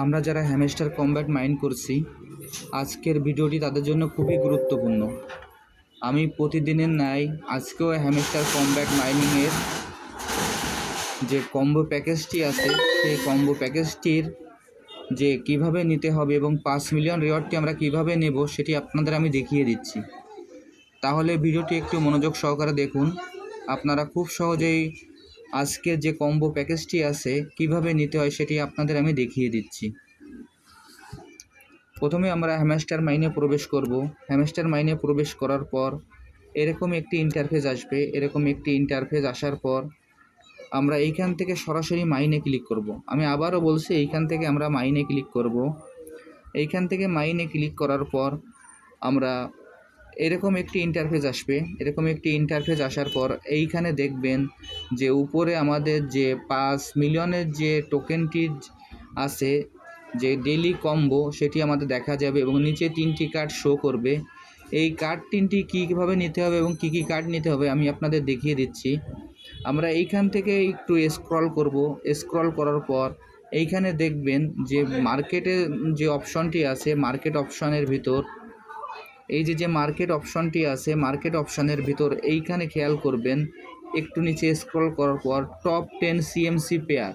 আমরা যারা hamster combat mind করছি, আজকের ভিডিওটি তাদের জন্য খুবই গুরুত্বপূর্ণ। আমি প্রতিদিনের ন্যায় আজকেও হ্যামেস্টার কম্ব্যাট মাইনিংয়ের যে কম্বো প্যাকেজটি আছে, সেই কম্বো প্যাকেজটির যে কীভাবে নিতে হবে এবং পাঁচ মিলিয়ন রেওয়ার্ডটি আমরা কীভাবে নেব, সেটি আপনাদের আমি দেখিয়ে দিচ্ছি। তাহলে ভিডিওটি একটু মনোযোগ সহকারে দেখুন। আপনারা খুব সহজেই আজকের যে কম্বো প্যাকেজটি আছে, কীভাবে নিতে হয় সেটি আপনাদের আমি দেখিয়ে দিচ্ছি। প্রথমে আমরা হ্যামস্টার মাইনে প্রবেশ করব। হ্যামস্টার মাইনে প্রবেশ করার পর এরকম একটি ইন্টারফেস আসবে। এরকম একটি ইন্টারফেস আসার পর আমরা এইখান থেকে সরাসরি মাইনে ক্লিক করব। আমি আবারও বলছি, এইখান থেকে আমরা মাইনে ক্লিক করব। এইখান থেকে মাইনে ক্লিক করার পর আমরা এরকম একটি ইন্টারফেস আসবে। এরকম একটি ইন্টারফেস আসার পর এইখানে দেখবেন যে উপরে আমাদের যে পাঁচ মিলিয়নের যে টোকেনটি আছে, যে ডেলি কম্বো সেটি আমাদের দেখা যাবে এবং নিচে তিনটি কার্ড শো করবে। এই কার্ড তিনটি কী কীভাবে নিতে হবে এবং কী কী কার্ড নিতে হবে আমি আপনাদের দেখিয়ে দিচ্ছি। আমরা এইখান থেকে একটু স্ক্রল করব। স্ক্রল করার পর এইখানে দেখবেন যে মার্কেটে যে অপশনটি আছে মার্কেট অপশনের ভিতর এই যে যে মার্কেট অপশনটি আছে মার্কেট অপশনের ভিতর এইখানে খেয়াল করবেন, একটু নিচে স্ক্রল করার পর top ten CMC pair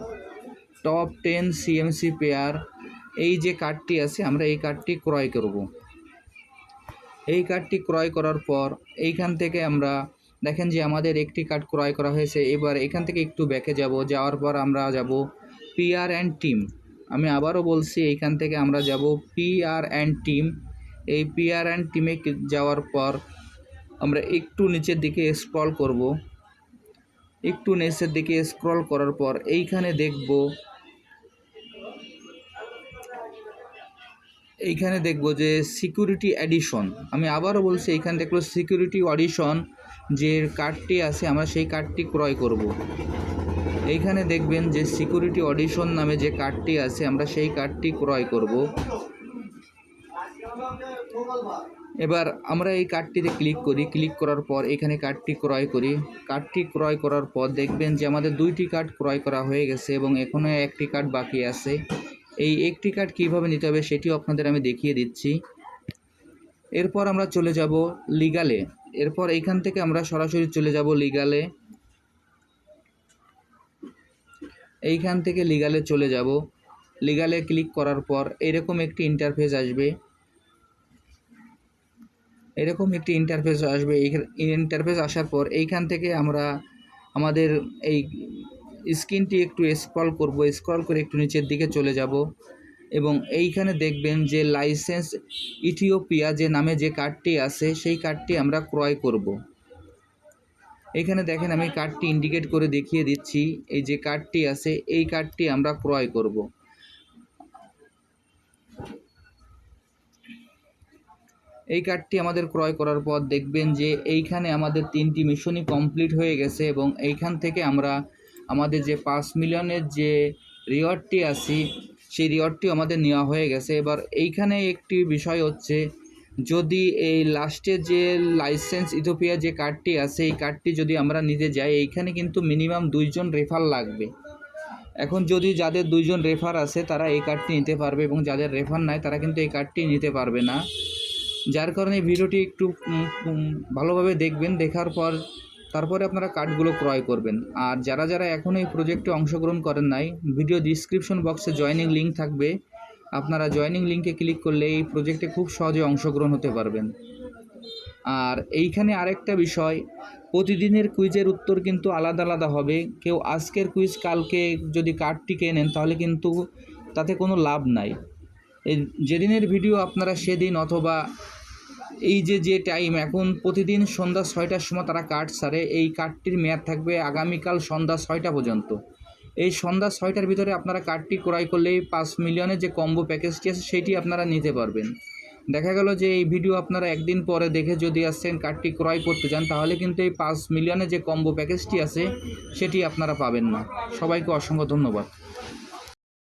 top ten CMC pair এই যে কার্ডটি আছে, আমরা এই কার্ডটি ক্রয় করব। এই কার্ডটি ক্রয় করার পর এইখান থেকে আমরা, দেখেন যে আমাদের একটি কার্ড ক্রয় করা হয়েছে, এবার এখান থেকে একটু ব্যাকে যাব, যাওয়ার পর আমরা যাব পিআর অ্যান্ড টিম আমি আবারও বলছি, এইখান থেকে আমরা যাব পিআর অ্যান্ড টিম এই পিআর অ্যান্ড টিমে যাওয়ার পর আমরা একটু নিচের দিকে স্ক্রল করব একটু নিচের দিকে স্ক্রল করার পর এইখানে দেখব এইখানে দেখব যে সিকিউরিটি অ্যাডিশন আমি আবারও বলছি, এইখানে দেখল সিকিউরিটি অডিশন যে কার্ডটি আছে, আমরা সেই কার্ডটি ক্রয় করব। এইখানে দেখবেন যে সিকিউরিটি অডিশন নামে যে কার্ডটি আছে, আমরা সেই কার্ডটি ক্রয় করব। এবার আমরা এই কার্ডটিতে ক্লিক করি। ক্লিক করার পর এখানে কার্ডটি ক্রয় করি। কার্ডটি ক্রয় করার পর দেখবেন যে আমাদের দুইটি কার্ড ক্রয় করা হয়ে গেছে এবং এখনও একটি কার্ড বাকি আছে। এই একটি কার্ড কীভাবে নিতে হবে সেটিও আপনাদের আমি দেখিয়ে দিচ্ছি। এরপর আমরা চলে যাব লিগালে এরপর এইখান থেকে আমরা সরাসরি চলে যাব লিগালে এইখান থেকে লিগালে চলে যাব। লিগালে ক্লিক করার পর এরকম একটি ইন্টারফেস আসবে। এরকম একটি ইন্টারফেস আসবে। এই ইন্টারফেস আসার পর এইখান থেকে আমরা আমাদের এই স্ক্রিনটি একটু স্ক্রল করব। স্ক্রল করে একটু নিচের দিকে চলে যাব এবং এইখানে দেখবেন যে লাইসেন্স ইথিওপিয়া যে নামে যে কার্ডটি আছে, সেই কার্ডটি আমরা ক্রয় করব। এখানে দেখেন আমি কার্ডটি ইন্ডিকেট করে দেখিয়ে দিচ্ছি। এই যে কার্ডটি আছে, এই কার্ডটি আমরা ক্রয় করব। এই কার্ডটি আমাদের ক্রয় করার পর দেখবেন যে এইখানে আমাদের তিনটি মিশনই কমপ্লিট হয়ে গেছে এবং এইখান থেকে আমরা আমাদের যে পাঁচ মিলিয়নের যে রিওয়ার্ডটি আছে, সেই রিওয়ার্ডটি আমাদের নেওয়া হয়ে গেছে। এবার এইখানে একটি বিষয় হচ্ছে, যদি এই লাস্টে যে লাইসেন্স ইথোপিয়া যে কার্ডটি আছে, এই কার্ডটি যদি আমরা নিতে যাই, এইখানে কিন্তু মিনিমাম দুইজন রেফার লাগবে। এখন যদি যাদের দুইজন রেফার আছে, তারা এই কার্ডটি নিতে পারবে এবং যাদের রেফার নাই, তারা কিন্তু এই কার্ডটি নিতে পারবে না। যার কারণে ভিডিওটি একটু ভালোভাবে দেখবেন, দেখার পর তারপরে আপনারা কার্ডগুলো ক্রয় করবেন। আর যারা যারা এখনও এই প্রজেক্টে অংশগ্রহণ করেন নাই, ভিডিও ডিসক্রিপশন বক্সে জয়নিং লিঙ্ক থাকবে। আপনারা জয়নিং লিঙ্কে ক্লিক করলে এই প্রজেক্টে খুব সহজে অংশগ্রহণ হতে পারবেন। আর এইখানে আরেকটা বিষয়, প্রতিদিনের কুইজের উত্তর কিন্তু আলাদা আলাদা হবে। কেউ আজকের কুইজ, কালকে যদি কার্ডটি নেন, তাহলে কিন্তু তাতে কোনো লাভ নাই। যেদিনের ভিডিও আপনারা সেদিন অথবা এই যে যে টাইম এখন প্রতিদিন সন্ধ্যা ছয়টার সময় তারা কার্ড সারে এই কার্ডটির মেয়াদ থাকবে আগামীকাল সন্ধ্যা ছয়টা পর্যন্ত। এই সন্ধ্যা ছয়টার ভিতরে আপনারা কার্ডটি ক্রয় করলেই পাঁচ মিলিয়নের যে কম্বো প্যাকেজটি আছে, সেটি আপনারা নিতে পারবেন। দেখা গেল যে, এই ভিডিও আপনারা একদিন পরে দেখে যদি আসছেন কার্ডটি ক্রয় করতে চান, তাহলে কিন্তু এই পাঁচ মিলিয়নের যে কম্বো প্যাকেজটি আছে, সেটি আপনারা পাবেন না। সবাইকে অসংখ্য ধন্যবাদ।